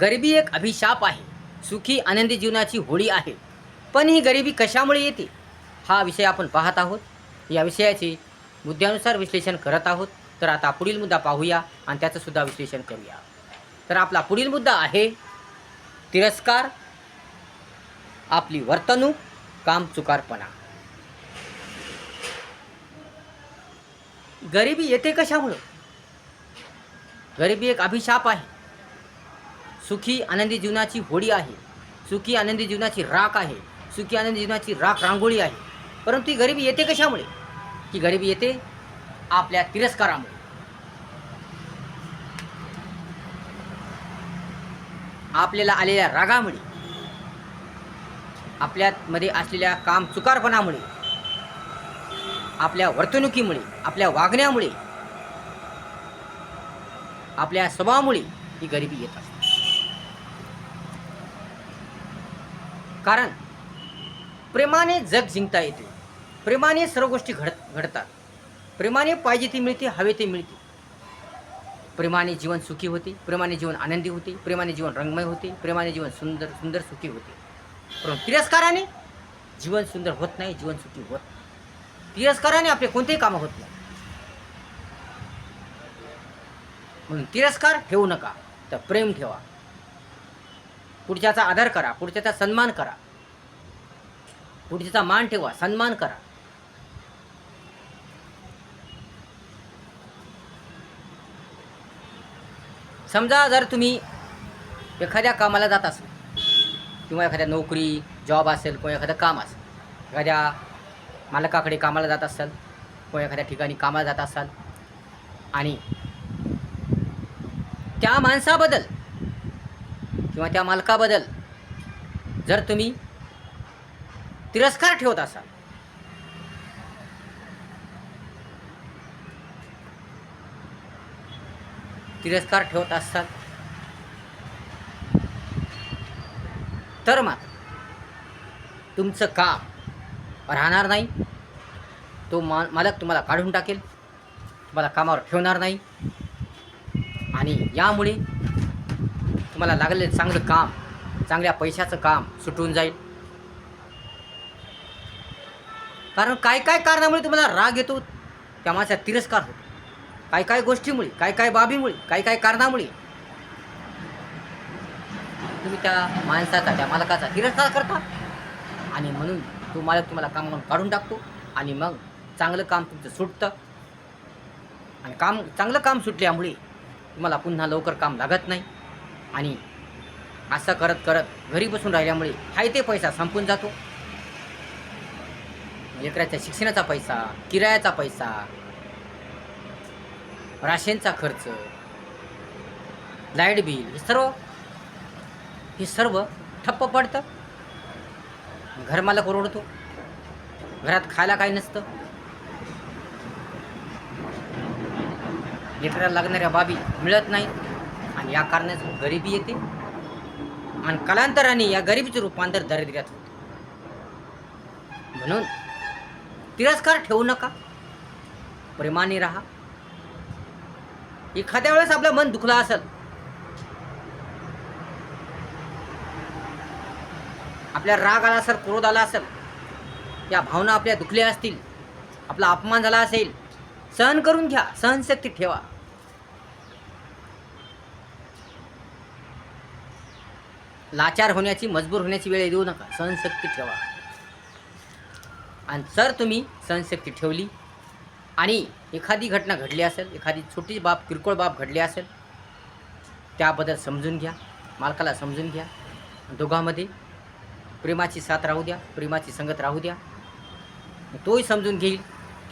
गरिबी एक अभिशाप आहे. सुखी आनंदी जीवनाची होळी आहे. पण ही गरिबी कशामुळे येते? हा विषय आपण पाहत आहोत. या विषयाचे मुद्द्यानुसार विश्लेषण करत आहोत. तर आता पुढील मुद्दा पाहूया आणि त्याचंसुद्धा विश्लेषण करूया. तर आपला पुढील मुद्दा आहे तिरस्कार आपली वर्तणूक कामचुकारपणा गरिबी येते कशामुळं? गरिबी एक अभिशाप आहे. सुखी आनंदी जीवनाची होळी आहे. सुखी आनंदी जीवनाची राख आहे. सुखी आनंदी जीवनाची राख रांगोळी आहे. परंतु ही गरिबी येते कशामुळे? की गरिबी येते आपल्या तिरस्कारामुळे. आपल्याला आलेल्या रागामुळे. आपल्यामध्ये असलेल्या काम चुकारपणामुळे. आपल्या वर्तणुकीमुळे आपल्या वागण्यामुळे आपल्या स्वभावामुळे ही गरिबी येत असते. कारण प्रेमाने जग जिंकता येते. प्रेमाने सर्व गोष्टी घडत घडतात. प्रेमाने पाहिजे ती मिळते हवे ते मिळते. प्रेमाने जीवन सुखी होते प्रेमाने जीवन आनंदी होते प्रेमाने जीवन रंगमय होते प्रेमाने जीवन सुंदर सुंदर सुखी होते. परंतु तिरस्काराने जीवन सुंदर होत नाही जीवन सुखी होत नाही. तिरस्काराने आपले कोणतेही कामं होत नाही. म्हणून तिरस्कार ठेवू नका तर प्रेम ठेवा. पुढच्याचा आदर करा पुढच्याचा सन्मान करा. पुढच्याचा मान ठेवा सन्मान करा. समजा जर तुम्ही एखाद्या कामाला जात असाल किंवा एखाद्या नोकरी जॉब असेल किंवा एखादं काम असेल एखाद्या मालकाकडे कामाला जात असाल किंवा एखाद्या ठिकाणी कामाला जात असाल आणि त्या माणसाबद्दल किंवा त्या मालकाबद्दल जर तुम्ही तिरस्कार ठेवत असाल तिरस्कार ठेवत असाल तर मात्र तुमचं काम राहणार नाही. तो मा मालक तुम्हाला काढून टाकेल तुम्हाला कामावर ठेवणार नाही. आणि यामुळे तुम्हाला लागलेलं चांगलं काम चांगल्या पैशाचं काम सुटून जाईल. कारण काय काय कारणामुळे तुम्हाला राग येतो? त्या माणसाचा तिरस्कार होतो. काय काय गोष्टीमुळे काय काय बाबीमुळे काय काय कारणामुळे? तुम्ही त्या माणसाचा त्या मालकाचा तिरस्कार करता आणि म्हणून तो मालक तुम्हाला कामावरून काढून टाकतो आणि मग चांगलं काम तुमचं सुटतं. आणि काम चांगलं काम सुटल्यामुळे तुम्हाला पुन्हा लवकर काम लागत नाही. आणि असं करत करत घरी बसून राहिल्यामुळे हाय ते पैसा संपून जातो. लेकराच्या शिक्षणाचा पैसा किरायाचा पैसा राशनचा खर्च लाइट बिल हे सर्व हे सर्व ठप्प पडतं. घरमालक ओरडतो. घरात खायला काही नसतं. लेकराला लागणाऱ्या बाबी मिळत नाहीत. या कारणाच गरिबी येते आणि कालांतराने या गरिबीचं रूपांतर दरिद्र्यात होतं. म्हणून तिरस्कार ठेवू नका प्रेमाने राहा. एखाद्या वेळेस आपलं मन दुखलं असेल आपल्या राग आला असेल क्रोध आला असेल या भावना आपल्या दुखल्या असतील आपला अपमान झाला असेल सहन करून घ्या सहनशक्ती ठेवा. लाचार होण्याची मजबूर होण्याची वेळ देऊ नका. सहनशक्ती ठेवा. आणि जर तुम्ही सहनशक्ती ठेवली आणि एखादी घटना घडली असेल एखादी छोटी बाब किरकोळ बाब घडली असेल त्याबद्दल समजून घ्या मालकाला समजून घ्या. दोघांमध्ये प्रेमाची साथ राहू द्या प्रेमाची संगत राहू द्या. तोही समजून घेईल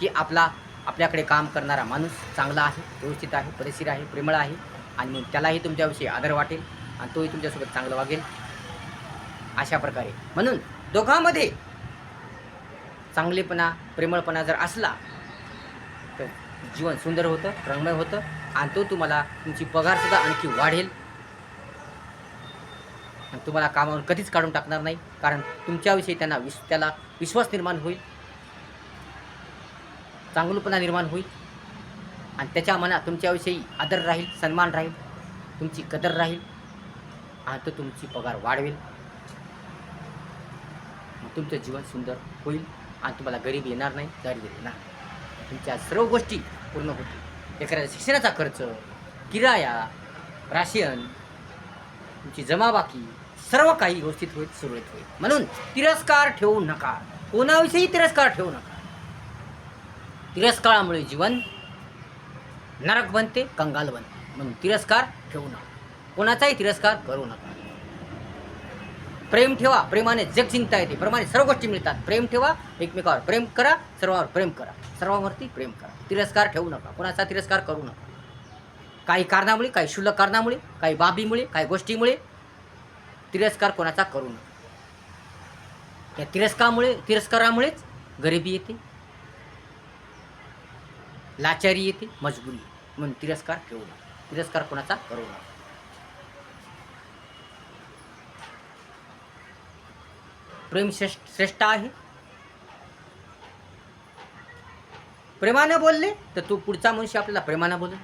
की आपला आपल्याकडे काम करणारा माणूस चांगला आहे व्यवस्थित आहे परेशीर आहे प्रेमळ आहे आणि मग त्यालाही तुमच्याविषयी आदर वाटेल. आणि तोही तुमच्यासोबत चांगलं वागेल. अशा प्रकारे. म्हणून दोघांमध्ये चांगलेपणा प्रेमळपणा जर असला तर जीवन सुंदर होतं रंगमय होतं आणि तो तुम्हाला तुमची पगारसुद्धा आणखी वाढेल. आणि तुम्हाला कामावर कधीच काढून टाकणार नाही कारण तुमच्याविषयी त्यांना विश त्याला विश्वास निर्माण होईल. चांगलपणा निर्माण होईल. आणि त्याच्या मनात तुमच्याविषयी आदर राहील सन्मान राहील. तुमची कदर राहील. आता तुमची पगार वाढवेल. मग तुमचं जीवन सुंदर होईल आणि तुम्हाला गरीब येणार नाही दारिद्र्य येणार तुमच्या सर्व गोष्टी पूर्ण होतील. एखाद्या शिक्षणाचा खर्च किराया राशन तुमची जमाबाकी सर्व काही व्यवस्थित होईल सुरळीत होईल. म्हणून तिरस्कार ठेवू नका. कोणाविषयी तिरस्कार ठेवू नका. तिरस्कारामुळे जीवन नरक बनते कंगाल बनते. म्हणून तिरस्कार ठेवू नका. कोणाचाही तिरस्कार करू नका. प्रेम ठेवा प्रेमाने जग जिंकता येते. प्रेमाने सर्व गोष्टी मिळतात. प्रेम ठेवा एकमेकावर प्रेम करा सर्वांवर प्रेम करा. सर्वांवरती प्रेम करा. तिरस्कार ठेवू नका. कोणाचा तिरस्कार करू नका. काही कारणामुळे काही शुल्लक कारणामुळे काही बाबीमुळे काही गोष्टीमुळे तिरस्कार कोणाचा करू नका. या तिरस्कारामुळे तिरस्कारामुळेच गरिबी येते. लाचारी येते मजबुरी म्हणून तिरस्कार ठेवू नका. तिरस्कार कोणाचा करू नका. प्रेम श्रेष्ठ श्रेष्ठ आहे. प्रेमानं बोलले तर तो पुढचा मनुष्य आपल्याला प्रेमानं बोलेल.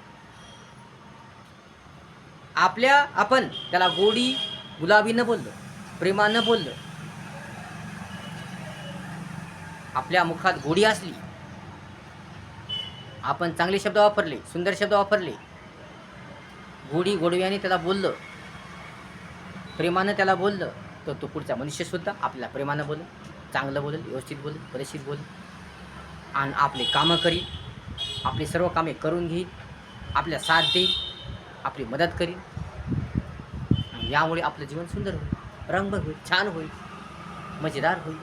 आपल्या आपण त्याला गोडी गुलाबीनं बोललो प्रेमानं बोललो. आपल्या मुखात गोडी असली आपण चांगले शब्द वापरले सुंदर शब्द वापरले गोडी गोडव्याने त्याला बोललं प्रेमानं त्याला बोललं तर तो पुढचा मनुष्यसुद्धा आपल्याला प्रेमानं बोलेल चांगलं बोलेल व्यवस्थित बोलेल परेशीत बोलेल. आणि आपले कामं करील आपली सर्व कामे करून घेईल आपल्या साथ देईल आपली मदत करील. आणि यामुळे आपलं जीवन सुंदर होईल रंग होईल छान होईल मजेदार होईल.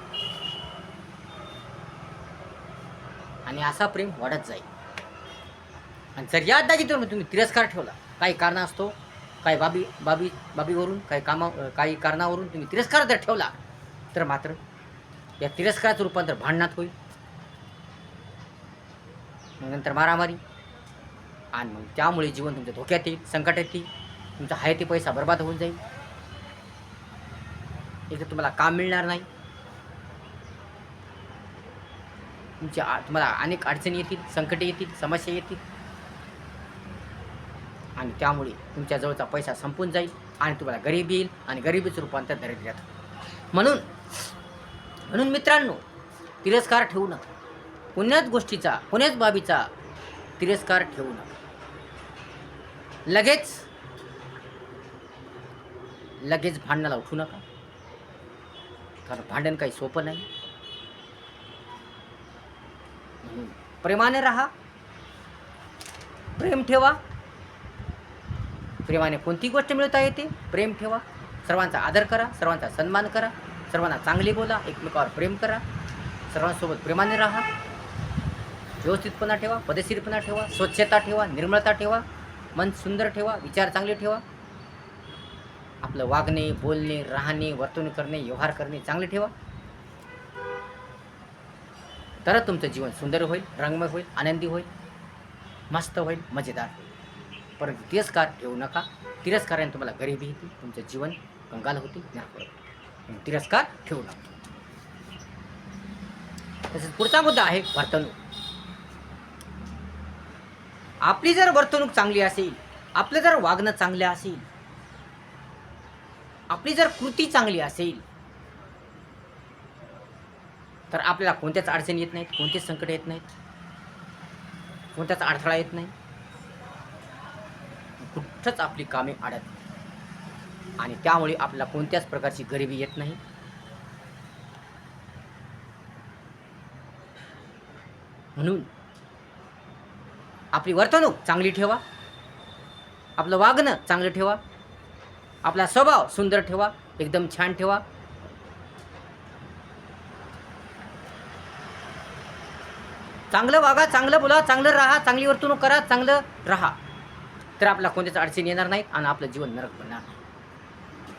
आणि असा प्रेम वाढत जाईल. आणि जर या दागितून तुम्ही तिरस्कार ठेवला काही कारण असतो काही बाबी बाबी बाबीवरून काही कामा काही कारणावरून तुम्ही तिरस्कार जर ठेवला तर मात्र या तिरस्काराचं रूपांतर भांडणात होईल. मग नंतर मारामारी. आणि मग त्यामुळे जीवन तुमच्या धोक्यात येईल संकटात येईल. तुमचा आहे ते पैसा बर्बाद होऊन जाईल. एक तर तुम्हाला काम मिळणार नाही. तुमच्या तुम्हाला अनेक अडचणी येतील संकटे येतील समस्या येतील. आणि त्यामुळे तुमच्या जवळचा पैसा संपून जाईल आणि तुम्हाला गरीब येईल आणि गरिबीचं रूपांतर दरिद्र्यात म्हणून म्हणून मित्रांनो तिरस्कार ठेवू नका. कोण्याच गोष्टीचा कोण्याच बाबीचा तिरस्कार ठेवू नका. लगेच लगेच भांडणाला उठू नका. कारण भांडण काही सोपं नाही. प्रेमाने राहा. प्रेम ठेवा. प्रेमाने कोणतीही गोष्ट मिळवता येते प्रेम ठेवा. सर्वांचा आदर करा सर्वांचा सन्मान करा सर्वांना चांगले बोला एकमेकावर प्रेम करा. सर्वांसोबत प्रेमाने राहा. व्यवस्थितपणा ठेवा पदशीरपणा ठेवा स्वच्छता ठेवा निर्मळता ठेवा मन सुंदर ठेवा विचार चांगले ठेवा. आपलं वागणे बोलणे राहणे वर्तवणूक करणे व्यवहार करणे चांगले ठेवा. तरच तुमचं जीवन सुंदर होईल रंगमय होईल आनंदी होईल मस्त होईल मजेदार होईल. परंतु तिरस्कार ठेवू नका. तिरस्काराने तुम्हाला गरिबी येते तुमचं जीवन कंगाल होते नरक तिरस्कार ठेवू नका. तसेच पुढचा मुद्दा आहे वर्तणूक. आपली जर वर्तणूक चांगली असेल आपलं जर वागणं चांगलं असेल आपली जर कृती चांगली असेल तर आपल्याला कोणत्याच अडचणी येत नाहीत कोणतेच संकट येत नाहीत कोणत्याच अडथळा येत नाही. कुठंच आपली कामे अडत नाही. आणि त्यामुळे आपल्याला कोणत्याच प्रकारची गरिबी येत नाही. म्हणून आपली वर्तणूक चांगली ठेवा. आपलं वागणं चांगलं ठेवा. आपला स्वभाव सुंदर ठेवा. एकदम छान ठेवा. चांगलं वागा चांगलं बोला चांगलं राहा चांगली वर्तणूक करा चांगलं राहा. तर आपल्याला कोणत्याच अडचणी येणार नाहीत आणि आपलं जीवन नरक बनणार नाही.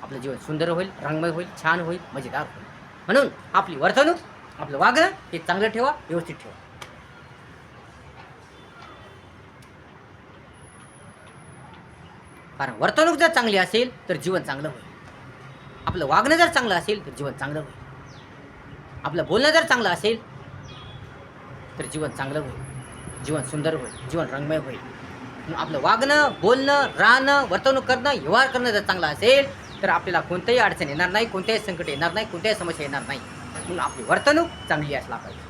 आपलं जीवन सुंदर होईल रंगमय होईल छान होईल मजेदार होईल. म्हणून आपली वर्तणूक आपलं वागणं हे चांगलं ठेवा व्यवस्थित ठेवा. कारण वर्तणूक जर चांगली असेल तर जीवन चांगलं होईल. आपलं वागणं जर चांगलं असेल तर जीवन चांगलं होईल. आपलं बोलणं जर चांगलं असेल तर जीवन चांगलं होईल. जीवन सुंदर होईल जीवन रंगमय होईल. आपलं वागणं बोलणं राहणं वर्तवणूक करणं व्यवहार करणं जर चांगलं असेल तर आपल्याला कोणत्याही अडचण येणार नाही कोणत्याही संकट येणार नाही कोणत्याही समस्या येणार नाही. म्हणून आपली वर्तणूक चांगली असला पाहिजे.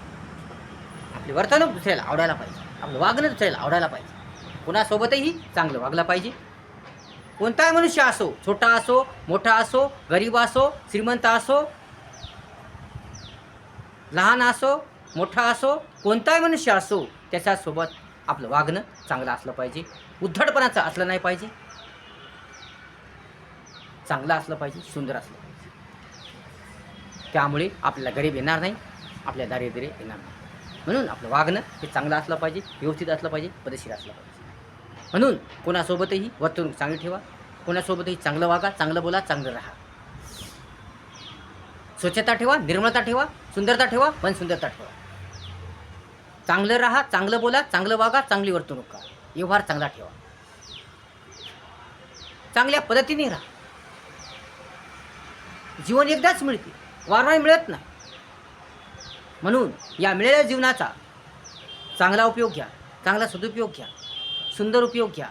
आपली वर्तणूक दुसऱ्याला आवडायला पाहिजे. आपलं वागणं दुसऱ्याला आवडायला पाहिजे. कुणासोबतही चांगलं वागलं पाहिजे. कोणताही मनुष्य असो छोटा असो मोठा असो गरीब असो श्रीमंत असो लहान असो मोठा असो कोणताही मनुष्य असो त्याच्यासोबत आपलं वागणं चांगलं असलं पाहिजे. उद्धटपणाचं असलं नाही पाहिजे. चांगलं असलं पाहिजे सुंदर असलं पाहिजे. त्यामुळे आपल्याला गरीब येणार नाही आपल्या दारिद्र्य येणार नाही. म्हणून आपलं वागणं हे चांगलं असलं पाहिजे व्यवस्थित असलं पाहिजे पदशीर असलं पाहिजे. म्हणून कोणासोबतही वर्तणूक चांगली ठेवा कोणासोबतही चांगलं वागा चांगलं बोला चांगलं राहा. स्वच्छता ठेवा निर्मळता ठेवा सुंदरता ठेवा पण सुंदरता ठेवा. चांगलं राहा चांगलं बोला चांगलं वागा चांगली वर्तणूक करा. व्यवहार चांगला ठेवा. चांगल्या पद्धतीने राहा. जीवन एकदाच मिळते. वारंवार मिळत नाही. म्हणून या मिळालेल्या जीवनाचा चांगला उपयोग घ्या. चांगला सदुपयोग घ्या. सुंदर उपयोग घ्या.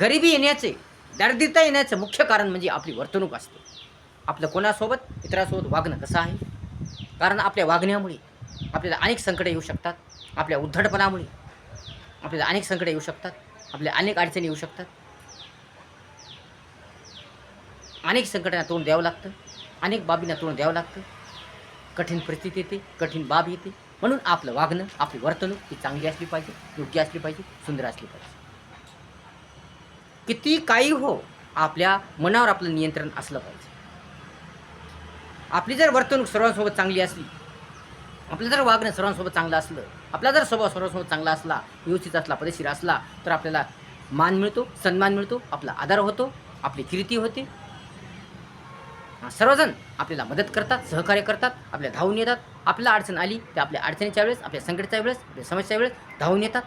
गरिबी येण्याचे दारिद्र्यता येण्याचं मुख्य कारण म्हणजे आपली वर्तणूक असते. आपलं कोणासोबत इतरांसोबत वागणं कसं आहे? कारण आपल्या वागण्यामुळे आपल्याला अनेक संकटे येऊ शकतात. आपल्या उद्धटपणामुळे आपल्याला अनेक संकटे येऊ शकतात. आपल्या अनेक अडचणी येऊ शकतात. अनेक संकटांना तोंड द्यावं लागतं. अनेक बाबींना तोंड द्यावं लागतं. कठीण परिस्थिती येते कठीण बाब येते. म्हणून आपलं वागणं आपली वर्तणूक ही चांगली असली पाहिजे योग्य असली पाहिजे सुंदर असली पाहिजे. किती काही हो आपल्या मनावर आपलं नियंत्रण असलं पाहिजे. आपली जर वर्तणूक सर्वांसोबत चांगली असली आपलं जर वागणं सर्वांसोबत चांगलं असलं आपला जर स्वभाव सर्वांसोबत चांगला असला व्यवस्थित असला पदेशीर असला तर आपल्याला मान मिळतो सन्मान मिळतो आपला आदर होतो आपली कीर्ती होते. सर्वजण आपल्याला मदत करतात सहकार्य करतात आपल्या धावून येतात. आपल्याला अडचण आली ते आपल्या अडचणीच्या वेळेस आपल्या संकटाच्या वेळेस आपल्या समस्याच्या वेळेस धावून येतात.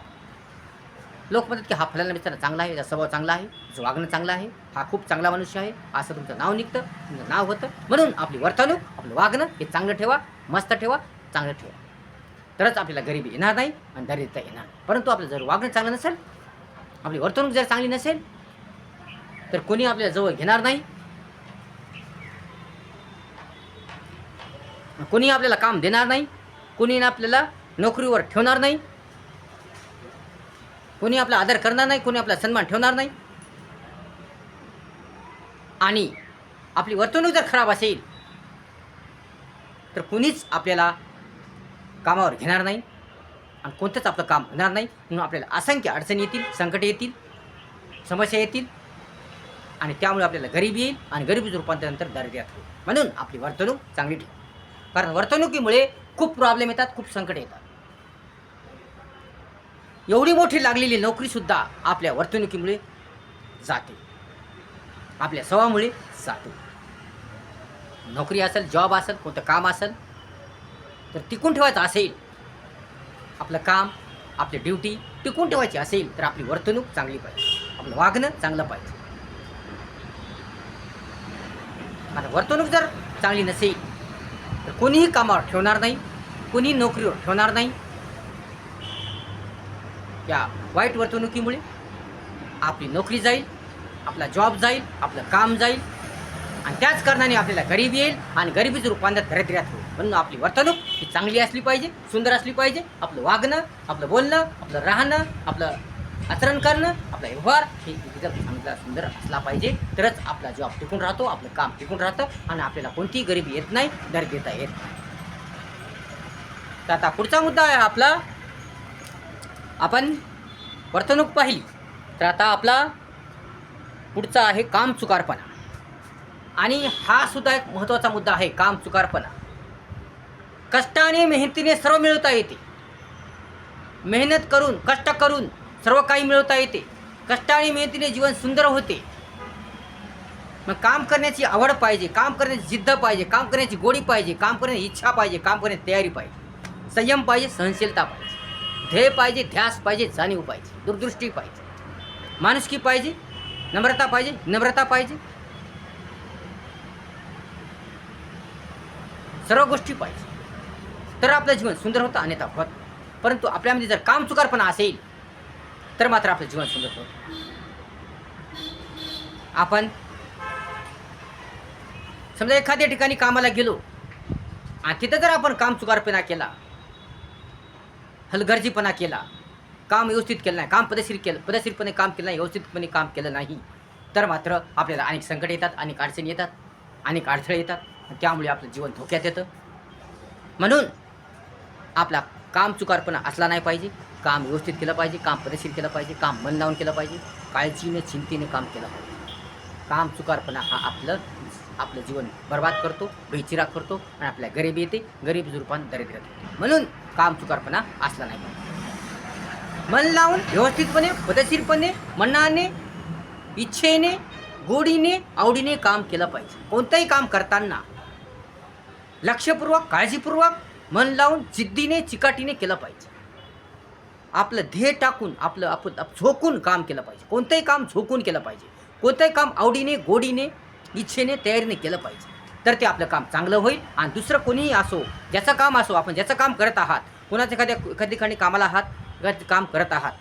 लोक म्हणतात की हा फलाना बिचारा चांगला आहे त्याचा स्वभाव चांगला आहे त्याचं वागणं चांगलं आहे हा खूप चांगला मनुष्य आहे असं तुमचं नाव निघतं तुमचं नाव होतं. म्हणून आपली वर्तणूक आपलं वागणं हे चांगलं ठेवा मस्त ठेवा चांगलं ठेवा. तरच आपल्याला गरिबी येणार नाही आणि दरिद्रता येणार परंतु आपलं जर वागणं चांगलं नसेल आपली वर्तणूक जर चांगली नसेल तर कोणी आपल्याला जवळ घेणार नाही. कोणी आपल्याला काम देणार नाही कोणी आपल्याला नोकरीवर ठेवणार नाही कोणी आपला आदर करणार नाही कोणी आपला सन्मान ठेवणार नाही. आणि आपली वर्तणूक जर खराब असेल तर कोणीच आपल्याला कामावर घेणार नाही आणि कोणतंच आपलं काम होणार नाही. म्हणून आपल्याला असंख्य अडचणी येतील संकटे येतील समस्या येतील आणि त्यामुळे आपल्याला गरीबी येईल आणि गरिबीचं रूपांतर नंतर दारिद्र्यात होईल म्हणून आपली वर्तणूक चांगली ठेवा. कारण वर्तणुकीमुळे खूप प्रॉब्लेम येतात खूप संकट येतात. एवढी मोठी लागलेली नोकरीसुद्धा आपल्या वर्तणुकीमुळे जाते. आपल्या स्वभावामुळे जाते. नोकरी असेल जॉब असेल कोणतं काम असेल तर टिकून ठेवायचं असेल. आपलं काम आपली ड्युटी टिकून ठेवायची असेल तर आपली वर्तणूक चांगली पाहिजे. आपलं वागणं चांगलं पाहिजे. आता वर्तणूक जर चांगली नसेल तर कोणीही कामावर ठेवणार नाही कोणीही नोकरीवर ठेवणार नाही या वाईट वर्तणुकीमुळे आपली नोकरी जाईल आपला जॉब जाईल आपलं काम जाईल. आणि त्याच कारणाने आपल्याला गरीब येईल आणि गरिबीचं रूपांतर दरिद्र्यात होईल. म्हणून आपली वर्तणूक ही चांगली असली पाहिजे सुंदर असली पाहिजे. आपलं वागणं आपलं बोलणं आपलं राहणं आपलं आचरण करणं आपला व्यवहार हे एकदम चांगला सुंदर असला पाहिजे. तरच आपला जॉब टिकून राहतो आपलं काम टिकून राहतं आणि आपल्याला कोणतीही गरिबी येत नाही दारिद्र्यता येत नाही. तर आता पुढचा मुद्दा आहे आपला. आपण वर्तणूक पाहिली तर आता आपला पुढचा आहे काम चुकारपणा. आणि हा सुद्धा एक महत्त्वाचा मुद्दा आहे काम चुकारपणा. कष्टाने मेहनतीने सर्व मिळवता येते. मेहनत करून कष्ट करून सर्व काही मिळवता येते. कष्टाने मेहनतीने जीवन सुंदर होते. मग काम करण्याची आवड पाहिजे काम करण्याची जिद्द पाहिजे काम करण्याची गोडी पाहिजे काम करण्याची इच्छा पाहिजे काम करण्याची तयारी पाहिजे. संयम पाहिजे सहनशीलता पाहिजे. ध्येय पाहिजे ध्यास पाहिजे जाणीव पाहिजे दूरदृष्टी पाहिजे. माणुसकी पाहिजे नम्रता पाहिजे नम्रता पाहिजे. सर्व गोष्टी पाहिजे. तर आपलं जीवन सुंदर होतं अन्यथा होत परंतु आपल्यामध्ये जर काम चुकारपणा असेल तर मात्र आपलं जीवन सुंदर होतं. आपण समजा एखाद्या ठिकाणी कामाला गेलो आणि तिथं जर आपण काम चुकारपणा केला हलगर्जीपणा केला. काम व्यवस्थित केलं नाही. काम पदशीर केलं. पदशीरपणे काम केलं नाही. व्यवस्थितपणे काम केलं नाही. तर मात्र आपल्याला अनेक संकट येतात अनेक अडचणी येतात अनेक अडथळे येतात. आणि त्यामुळे आपलं जीवन धोक्यात येतं. म्हणून आपला काम चुकारपणा असला नाही पाहिजे. काम व्यवस्थित केलं पाहिजे. काम पदशीर केलं पाहिजे. काम मन लावून केलं पाहिजे. काळजीने चिंतेने काम केलं पाहिजे. काम चुकारपणा हा आपलं आपलं जीवन बर्बाद करतो बेचिराग करतो आणि आपल्या गरिबी येते. गरीब रूपान दरिद्र म्हणून काम चुकारपणा असला नाही. मन लावून व्यवस्थितपणे पदशीरपणे मनाने इच्छेने गोडीने आवडीने काम केलं पाहिजे. कोणतंही काम करताना लक्षपूर्वक काळजीपूर्वक मन लावून जिद्दीने चिकाटीने केलं पाहिजे. आपलं ध्येय टाकून आपलं आपण झोकून काम केलं पाहिजे. कोणतंही काम झोकून केलं पाहिजे. कोणतंही काम आवडीने गोडीने इच्छेने तयारीने केलं पाहिजे. तर ते आपलं काम चांगलं होईल आणि दुसरं कोणीही असो ज्याचं काम असो आपण ज्याचं काम करत आहात कोणाच्या एखाद्या एखाद्या ठिकाणी कामाला आहात काम करत आहात.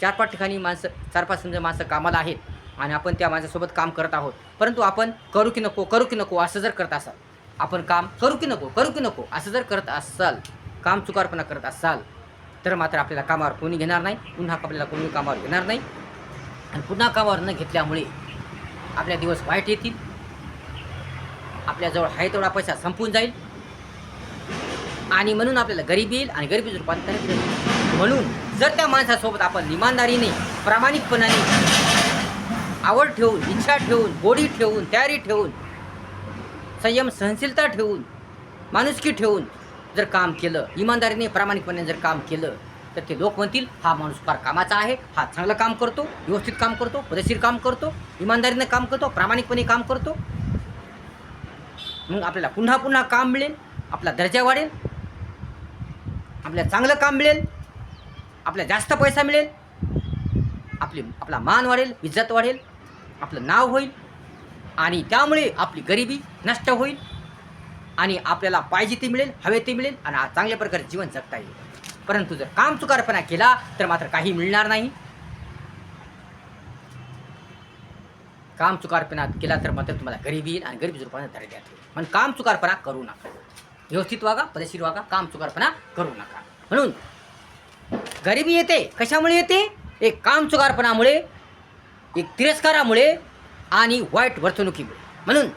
चार पाच ठिकाणी माणसं चार पाच समजा माणसं कामाला आहेत आणि आपण त्या माणसासोबत काम करत आहोत परंतु आपण करू की नको करू की नको असं जर करत असाल आपण काम करू की नको करू की नको असं जर करत असाल काम चुकारपणा करत असाल तर मात्र आपल्याला कामावर कोणी घेणार नाही पुन्हा आपल्याला कोणी कामावर घेणार नाही. आणि पुन्हा कामावर न घेतल्यामुळे आपल्या दिवस वाईट येतील आपल्याजवळ आहे तेवढा पैसा संपून जाईल. आणि म्हणून आपल्याला गरिबी येईल आणि गरिबीचं रूपांतर म्हणून जर त्या माणसासोबत आपण इमानदारीने प्रामाणिकपणाने आवड ठेवून इच्छा ठेवून गोडी ठेवून तयारी ठेवून संयम सहनशीलता ठेवून माणुसकी ठेवून जर काम केलं इमानदारीने प्रामाणिकपणे जर काम केलं तर ते लोक म्हणतील हा माणूस फार कामाचा आहे हा चांगलं काम करतो व्यवस्थित काम करतो पदशीर काम करतो इमानदारीने काम करतो प्रामाणिकपणे काम करतो मग आपल्याला पुन्हा पुन्हा काम मिळेल आपला दर्जा वाढेल आपल्याला चांगलं काम मिळेल आपल्याला जास्त पैसा मिळेल आपली आपला मान वाढेल इज्जत वाढेल आपलं नाव होईल आणि त्यामुळे आपली गरिबी नष्ट होईल आणि आपल्याला पाहिजे ती मिळेल हवे ते मिळेल आणि चांगल्या प्रकारे जीवन जगता येईल. परंतु जर काम चुकारपणा केला तर मात्र काही मिळणार नाही. काम चुकारपणा केला तर मात्र तुम्हाला गरिबी येईल आणि गरिबी रूपाने दर्जा येईल पण काम चुकारपणा करू नका. व्यवस्थित वागा पदशीर वागा काम चुकारपणा करू नका. म्हणून गरिबी येते कशामुळे येते? एक काम चुकारपणामुळे एक तिरस्कारामुळे आणि वाईट वर्तणुकीमुळे. म्हणून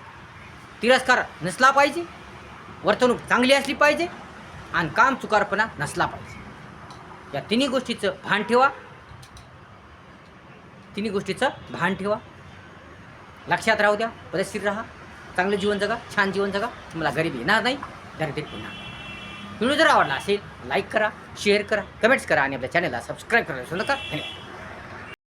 तिरस्कार नसला पाहिजे वर्तणूक चांगली असली पाहिजे आणि काम चुकारपणा नसला पाहिजे. या तिन्ही गोष्टीचं भान ठेवा. तिन्ही गोष्टीचं भान ठेवा. लक्षात राहू द्या पदस्थिर राहा. चांगलं जीवन जगा छान जीवन जगा. तुम्हाला गरिबी येणार नाही दारिद्र्य येणार व्हिडिओ जर आवडला असेल लाईक करा शेअर करा कमेंट्स करा आणि आपल्या चॅनलला सबस्क्राईब करायला विसरू नका. धन्यवाद.